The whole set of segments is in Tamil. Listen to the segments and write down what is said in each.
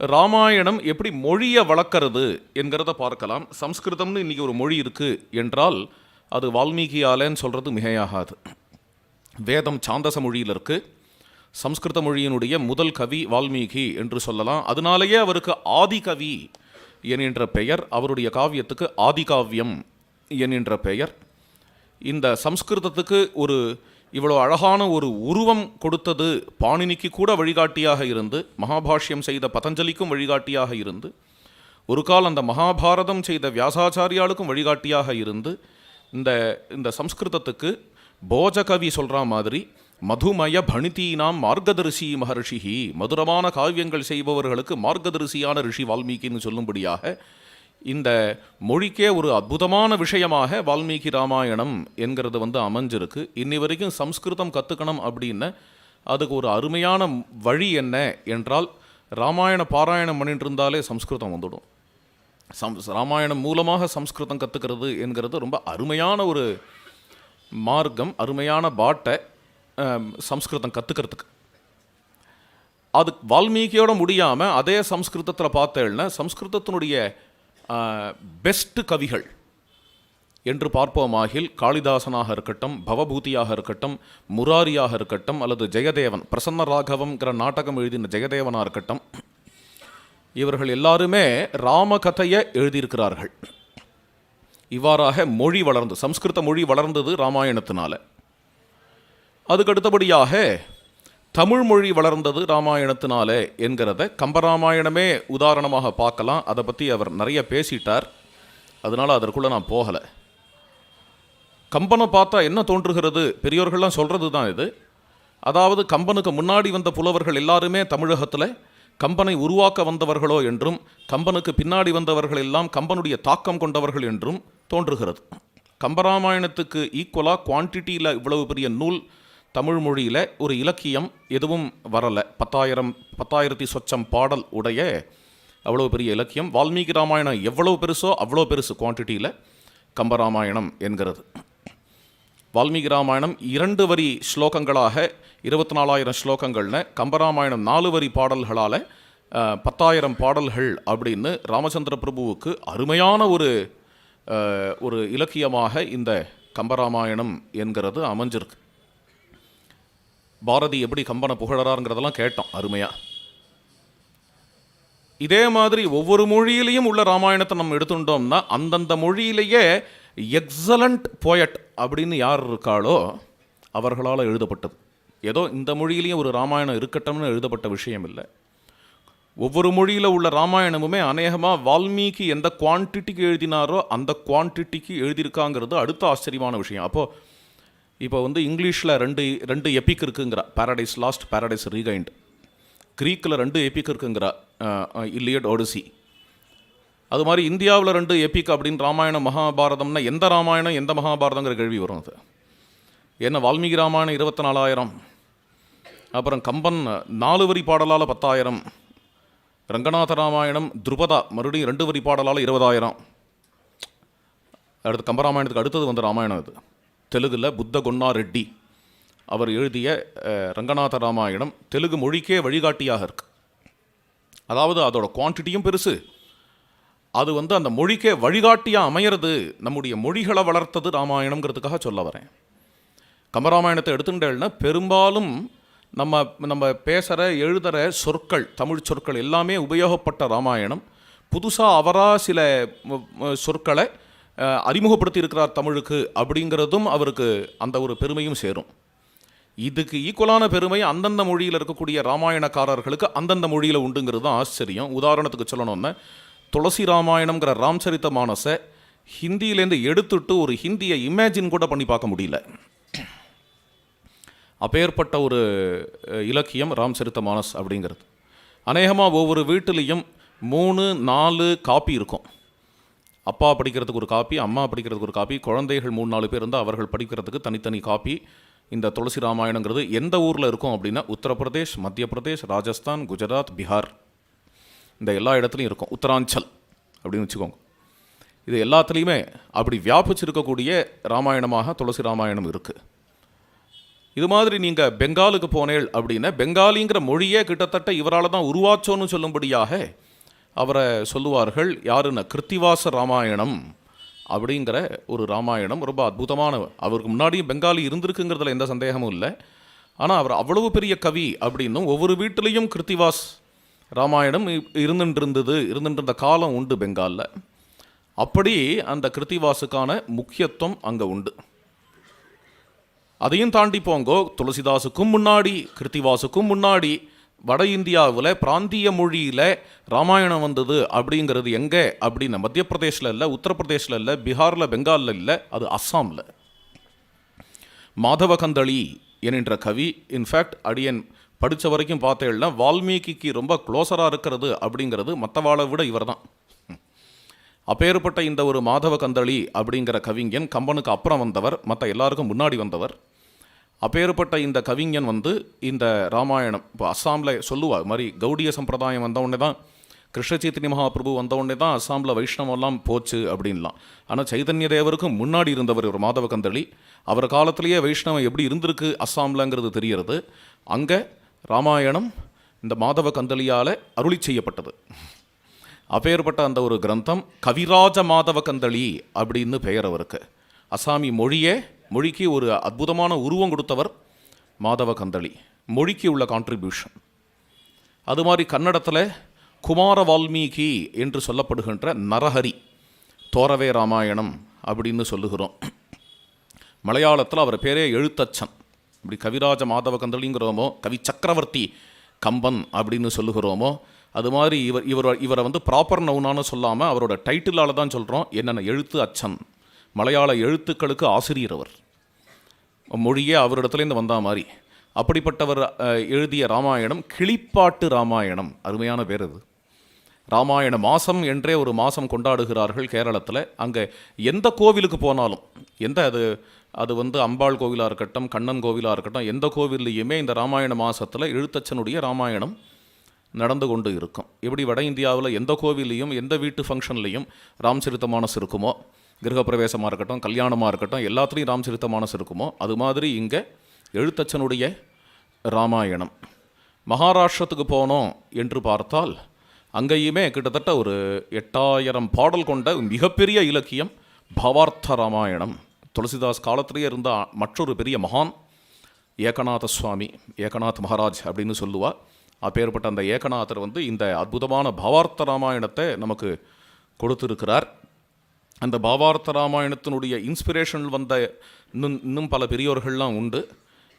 ராமாயணம் எப்படி மொழியை வளர்க்கறது என்கிறத பார்க்கலாம். சம்ஸ்கிருதம்னு இன்றைக்கி ஒரு மொழி இருக்குது என்றால் அது வால்மீகியாலேன்னு சொல்கிறது மிகையாகாது. வேதம் சாந்தச மொழியில் இருக்குது சம்ஸ்கிருத மொழியினுடைய முதல் கவி வால்மீகி என்று சொல்லலாம். அதனாலேயே அவருக்கு ஆதிகவி என்கின்ற பெயர் அவருடைய காவியத்துக்கு ஆதிகாவியம் என்கின்ற பெயர். இந்த சம்ஸ்கிருதத்துக்கு ஒரு இவ்வளோ அழகான ஒரு உருவம் கொடுத்தது பாணினிக்கு கூட வழிகாட்டியாக இருந்து மகாபாஷ்யம் செய்த பதஞ்சலிக்கும் வழிகாட்டியாக இருந்து ஒரு கால் அந்த மகாபாரதம் செய்த வியாசாச்சாரியாளுக்கும் வழிகாட்டியாக இருந்து இந்த இந்த சம்ஸ்கிருதத்துக்கு போஜகவி சொல்கிற மாதிரி மதுமய பணித்தீனாம் மார்க்கதரிசி மகர்ஷிஹி மதுரமான காவியங்கள் செய்பவர்களுக்கு மார்க்கதரிசியான ரிஷி வால்மீகின்னு சொல்லும்படியாக இந்த மொழிக்கே ஒரு அற்புதமான விஷயமாக வால்மீகி ராமாயணம் என்கிறது வந்து அமைஞ்சிருக்கு. இன்னி வரைக்கும் சம்ஸ்கிருதம் கற்றுக்கணும் அப்படின்னு அதுக்கு ஒரு அருமையான வழி என்ன என்றால் ராமாயண பாராயணம் பண்ணிட்டு இருந்தாலே சம்ஸ்கிருதம் வந்துடும். சம் ராமாயணம் மூலமாக சம்ஸ்கிருதம் கற்றுக்கிறது என்கிறது ரொம்ப அருமையான ஒரு மார்க்கம் அருமையான பாட்டை சம்ஸ்கிருதம் கற்றுக்கிறதுக்கு அது வால்மீகியோட முடியாமல் அதே சம்ஸ்கிருதத்தில் பார்த்தேன்னா சம்ஸ்கிருதத்தினுடைய பெஸ்ட் கவிகள் என்று பார்ப்போமாகில் காளிதாசனாக இருக்கட்டும் பவபூதியாக இருக்கட்டும் முராரியாக இருக்கட்டும் அல்லது ஜெயதேவன் பிரசன்ன ராகவங்கிற நாடகம் எழுதின ஜெயதேவனாக இருக்கட்டும் இவர்கள் எல்லாருமே ராமகதையை எழுதியிருக்கிறார்கள். இவ்வாறாக மொழி வளர்ந்து சம்ஸ்கிருத மொழி வளர்ந்தது ராமாயணத்தினால. அதுக்கு அடுத்தபடியாக தமிழ் மொழி வளர்ந்தது ராமாயணத்தினாலே என்கிறத கம்பராமாயணமே உதாரணமாக பார்க்கலாம். அதை பற்றி அவர் நிறைய பேசிட்டார். அதனால் அதற்குள்ளே நான் போகலை. கம்பனை பார்த்தா என்ன தோன்றுகிறது? பெரியோர்கள்லாம் சொல்கிறது தான் இது. அதாவது கம்பனுக்கு முன்னாடி வந்த புலவர்கள் எல்லாருமே தமிழகத்தில் கம்பனை உருவாக்க வந்தவர்களோ என்றும் கம்பனுக்கு பின்னாடி வந்தவர்கள் எல்லாம் கம்பனுடைய தாக்கம் கொண்டவர்கள் என்றும் தோன்றுகிறது. கம்பராமாயணத்துக்கு ஈக்குவலாக குவான்டிட்டியில் இவ்வளவு பெரிய நூல் தமிழ் மொழியில் ஒரு இலக்கியம் எதுவும் வரலை. பத்தாயிரம் பத்தாயிரத்தி சொச்சம் பாடல் உடைய அவ்வளோ பெரிய இலக்கியம். வால்மீகி ராமாயணம் எவ்வளோ பெருசோ அவ்வளோ பெருசு குவான்டிட்டியில் கம்பராமாயணம் என்கிறது. வால்மீகி ராமாயணம் இரண்டு வரி ஸ்லோகங்களாக இருபத்தி நாலாயிரம் ஸ்லோகங்கள்னு கம்பராமாயணம் நாலு வரி பாடல்களால் பத்தாயிரம் பாடல்கள் அப்படின்னு ராமச்சந்திர பிரபுவுக்கு அருமையான ஒரு ஒரு இலக்கியமாக இந்த கம்பராமாயணம் என்கிறது அமைஞ்சிருக்கு. பாரதி எப்படி கம்பனை புகழறாருங்கிறதெல்லாம் கேட்டோம் அருமையாக இதே மாதிரி ஒவ்வொரு மொழியிலையும் உள்ள ராமாயணத்தை நம்ம எடுத்துட்டோம்னா அந்தந்த மொழியிலேயே எக்ஸலண்ட் போயட் அப்படின்னு யார் இருக்காளோ அவர்களால் எழுதப்பட்டது. ஏதோ இந்த மொழியிலையும் ஒரு ராமாயணம் இருக்கட்டும்னு எழுதப்பட்ட விஷயம் இல்லை. ஒவ்வொரு மொழியில் உள்ள ராமாயணமுமே அநேகமாக வால்மீகி எந்த குவான்டிட்டிக்கு எழுதினாரோ அந்த குவான்டிட்டிக்கு எழுதியிருக்காங்கிறது அடுத்த ஆச்சரியமான விஷயம். அப்போது இப்போ வந்து இங்கிலீஷில் ரெண்டு ரெண்டு எபிக் இருக்குங்கிறா. பாரடைஸ் லாஸ்ட் பாரடைஸ் ரீகைண்ட் க்ரீக்கில் ரெண்டு எபிக் இருக்குங்கிற இல்லியட் ஒடிசி அது மாதிரி இந்தியாவில் ரெண்டு எபிக் அப்படின்னு ராமாயணம் மகாபாரதம்னா எந்த ராமாயணம் எந்த மகாபாரதங்கிற கேள்வி வரும் அது. ஏன்னா வால்மீகி ராமாயணம் இருபத்தி நாலாயிரம் அப்புறம் கம்பன் நாலு வரி பாடலால் பத்தாயிரம். ரங்கநாத ராமாயணம் துருபதா மறுபடியும் ரெண்டு வரி பாடலால் இருபதாயிரம். அடுத்து கம்பராமாயணத்துக்கு அடுத்தது வந்து ராமாயணம் அது. தெலுங்கில் புத்த கொன்னா ரெட்டி அவர் எழுதிய ரங்கநாத ராமாயணம் தெலுங்கு மொழிக்கே வழிகாட்டியாக இருக்கு. அதாவது அதோட குவான்டிட்டியும் பெருசு. அது வந்து அந்த மொழிக்கே வழிகாட்டியாக அமையிறது நம்முடைய மொழிகளை வளர்த்தது ராமாயணங்கிறதுக்காக சொல்ல வரேன். கம்பராமாயணத்தை எடுத்துட்டேன்னா பெரும்பாலும் நம்ம நம்ம பேசுகிற எழுதுகிற சொற்கள் தமிழ் சொற்கள் எல்லாமே உபயோகப்பட்ட ராமாயணம். புதுசாக அவராக சில சொற்களை அறிமுகப்படுத்தி இருக்கிறார் தமிழுக்கு அப்படிங்கிறதும் அவருக்கு அந்த ஒரு பெருமையும் சேரும். இதுக்கு ஈக்குவலான பெருமை அந்தந்த மொழியில் இருக்கக்கூடிய ராமாயணக்காரர்களுக்கு அந்தந்த மொழியில் உண்டுங்கிறது தான் ஆச்சரியம். உதாரணத்துக்கு சொல்லணும்னா துளசி ராமாயணம்ங்கிற ராம்சரித்த மானசை ஹிந்தியிலேருந்து எடுத்துட்டு ஒரு ஹிந்தியை இமேஜின் கூட பண்ணி பார்க்க முடியல. அப்பேற்பட்ட ஒரு இலக்கியம் ராம்சரித்த மானஸ் அப்படிங்கிறது. அநேகமாக ஒவ்வொரு வீட்டிலையும் மூணு நாலு காப்பி இருக்கும். அப்பா படிக்கிறதுக்கு ஒரு காப்பி அம்மா படிக்கிறதுக்கு ஒரு காப்பி குழந்தைகள் மூணு நாலு பேர் இருந்தால் அவர்கள் படிக்கிறதுக்கு தனித்தனி காப்பி. இந்த துளசி ராமாயணங்கிறது எந்த ஊரில் இருக்கும் அப்படின்னா உத்தரப்பிரதேஷ் மத்திய பிரதேஷ் ராஜஸ்தான் குஜராத் பீகார். இந்த எல்லா இடத்துலையும் இருக்கும். உத்தராஞ்சல் அப்படின்னு வச்சுக்கோங்க. இது எல்லாத்துலேயுமே அப்படி வியாபிச்சிருக்கக்கூடிய ராமாயணமாக துளசி ராமாயணம் இருக்குது இது மாதிரி நீங்கள் பெங்காலுக்கு போனேள் அப்படின்னா பெங்காலிங்கிற மொழியே கிட்டத்தட்ட இவரால் தான் உருவாச்சோன்னு சொல்லும்படியாக அவரை சொல்லுவார்கள் யாருன்னா? கிருத்திவாச ராமாயணம் அப்படிங்கிற ஒரு ராமாயணம். ரொம்ப அற்புதமான அவருக்கு முன்னாடியும் பெங்காலி இருந்திருக்குங்கிறதுல எந்த சந்தேகமும் இல்லை. ஆனால் அவர் அவ்வளவு பெரிய கவி அப்படின்னும் ஒவ்வொரு வீட்டிலையும் கிருத்திவாஸ் ராமாயணம் இ- இருந்துட்டு இருந்தது இருந்துட்டு இருந்த காலம் உண்டு பெங்காலில். அப்படி அந்த கிருத்திவாசுக்கான முக்கியத்துவம் அங்கே உண்டு. அதையும் தாண்டி போங்கோ துளசிதாசுக்கும் முன்னாடி கிருத்திவாசுக்கும் முன்னாடி வட இந்தியாவில் பிராந்திய மொழியில் ராமாயணம் வந்தது அப்படிங்கிறது எங்கே அப்படின்னு மத்திய பிரதேசில் இல்லை உத்தரப்பிரதேசில் இல்லை பீகாரில் பெங்காலில் இல்லை அது அஸ்ஸாமில். மாதவ கந்தளி என்கின்ற கவி இன்ஃபேக்ட் அடியன் படித்த வரைக்கும் பார்த்தேன்னா வால்மீகிக்கு ரொம்ப க்ளோஸராக இருக்கிறது அப்படிங்கிறது மற்றவாளை விட இவர் தான் அப்பேற்பட்ட இந்த ஒரு மாதவ கந்தளி அப்படிங்கிற கவிஞன் கம்பனுக்கு அப்புறம் வந்தவர் மற்ற எல்லாருக்கும் முன்னாடி வந்தவர். அப்பேற்பட்ட இந்த கவிஞன் வந்து இந்த ராமாயணம் இப்போ அஸ்ஸாமில் சொல்லுவார் மாதிரி கௌடிய சம்பிரதாயம் வந்த உடனே தான் கிருஷ்ண மகாபிரபு வந்த உடனே தான் அஸ்ஸாமில் வைஷ்ணவெல்லாம் போச்சு அப்படின்லாம். ஆனால் சைதன்ய தேவருக்கும் முன்னாடி இருந்தவர் ஒரு மாதவ கந்தளி அவர் காலத்திலேயே வைஷ்ணவம் எப்படி இருந்திருக்கு அஸ்ஸாம்லங்கிறது தெரியறது அங்கே ராமாயணம் இந்த மாதவ கந்தளியால் அருளி செய்யப்பட்டது. அப்பேற்பட்ட அந்த ஒரு கிரந்தம் கவிராஜ மாதவ கந்தளி அப்படின்னு பெயர் அவருக்கு. அசாமி மொழியே மொழிக்கு ஒரு அற்புதமான உருவம் கொடுத்தவர் மாதவ கந்தளி. மொழிக்கு உள்ள கான்ட்ரிபியூஷன் அது மாதிரி கன்னடத்தில் குமார வால்மீகி என்று சொல்லப்படுகின்ற நரஹரி தோரவே ராமாயணம் அப்படின்னு சொல்லுகிறோம். மலையாளத்தில் அவர் பேரே எழுத்தச்சன். இப்படி கவிராஜ மாதவ கந்தளிங்கிறோமோ கவி சக்கரவர்த்தி கம்பன் அப்படின்னு சொல்லுகிறோமோ அது மாதிரி இவர் இவர் இவரை வந்து ப்ராப்பர் நவுனான்னு சொல்லாமல் அவரோட டைட்டிலால் தான் சொல்கிறோம் என்னென்ன? எழுத்து அச்சன். மலையாள எழுத்துக்களுக்கு ஆசிரியர் அவர். மொழியே அவரிடத்துலேருந்து வந்தா மாதிரி அப்படிப்பட்டவர் எழுதிய ராமாயணம் கிளிப்பாட்டு ராமாயணம். அருமையான பேர் அது. ராமாயண மாதம் என்றே ஒரு மாதம் கொண்டாடுகிறார்கள் கேரளத்தில். அங்கே எந்த கோவிலுக்கு போனாலும் எந்த அது அது வந்து அம்பாள் கோவிலாக இருக்கட்டும் கண்ணன் கோவிலாக இருக்கட்டும் எந்த கோவில்லையுமே இந்த ராமாயண மாதத்தில் எழுத்தச்சனுடைய ராமாயணம் நடந்து கொண்டு இருக்கும். இப்படி வட இந்தியாவில் எந்த கோவில்லையும் எந்த வீட்டு ஃபங்க்ஷன்லையும் ராம்சரித்த மானஸ் இருக்குமோ கிரகப்பிரவேசமாக இருக்கட்டும் கல்யாணமாக இருக்கட்டும் எல்லாத்துலேயும் ராம் சரித்த மானஸ் இருக்குமோ அது மாதிரி இங்கே எழுத்தச்சனுடைய ராமாயணம். மகாராஷ்டிரத்துக்கு போனோம் என்று பார்த்தால் அங்கேயுமே கிட்டத்தட்ட ஒரு எட்டாயிரம் பாடல் கொண்ட மிகப்பெரிய இலக்கியம் பவார்த்த ராமாயணம். துளசிதாஸ் காலத்திலேயே இருந்த மற்றொரு பெரிய மகான் ஏகநாத சுவாமி ஏகநாத் மகாராஜ் அப்படின்னு சொல்லுவா. அப்பேற்பட்ட அந்த ஏகநாதர் வந்து இந்த அற்புதமான பவார்த்த ராமாயணத்தை நமக்கு கொடுத்திருக்கிறார். அந்த பாவார்த்த ராமாயணத்தினுடைய இன்ஸ்பிரேஷன் வந்த இன்னும் இன்னும் பல பெரியோர்கள்லாம் உண்டு.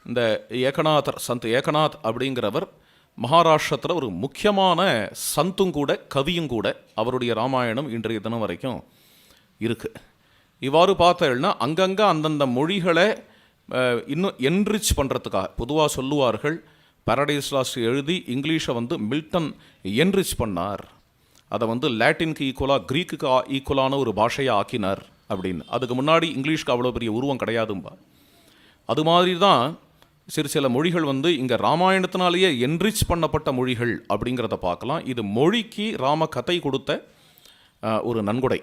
இந்த ஏகநாதர் சந்த் ஏகநாத் அப்படிங்கிறவர் மகாராஷ்டிரத்தில் ஒரு முக்கியமான சந்தும் கூட கவியும் கூட அவருடைய ராமாயணம் இன்றைய தினம் வரைக்கும் இருக்குது இவ்வாறு பார்த்தேன்னா அங்கங்கே அந்தந்த மொழிகளை இன்னும் என்ரிச் பண்ணுறதுக்காக பொதுவாக சொல்லுவார்கள் பாரடைஸ் லாஸ்ட் எழுதி இங்கிலீஷை வந்து மில்டன் என்ரிச் பண்ணார். அதை வந்து லாட்டினுக்கு ஈக்குவலாக க்ரீக்குக்கு ஈக்குவலான ஒரு பாஷையை ஆக்கினார் அப்படின்னு. அதுக்கு முன்னாடி இங்கிலீஷ்க்கு அவ்வளோ பெரிய உருவம் கிடையாதும்பா. அது மாதிரி தான் சிறு சில மொழிகள் வந்து இங்கே ராமாயணத்தினாலேயே என்ரிச் பண்ணப்பட்ட மொழிகள் அப்படிங்கிறத பார்க்கலாம். இது மொழிக்கு ராம கதை கொடுத்த ஒரு நன்கொடை.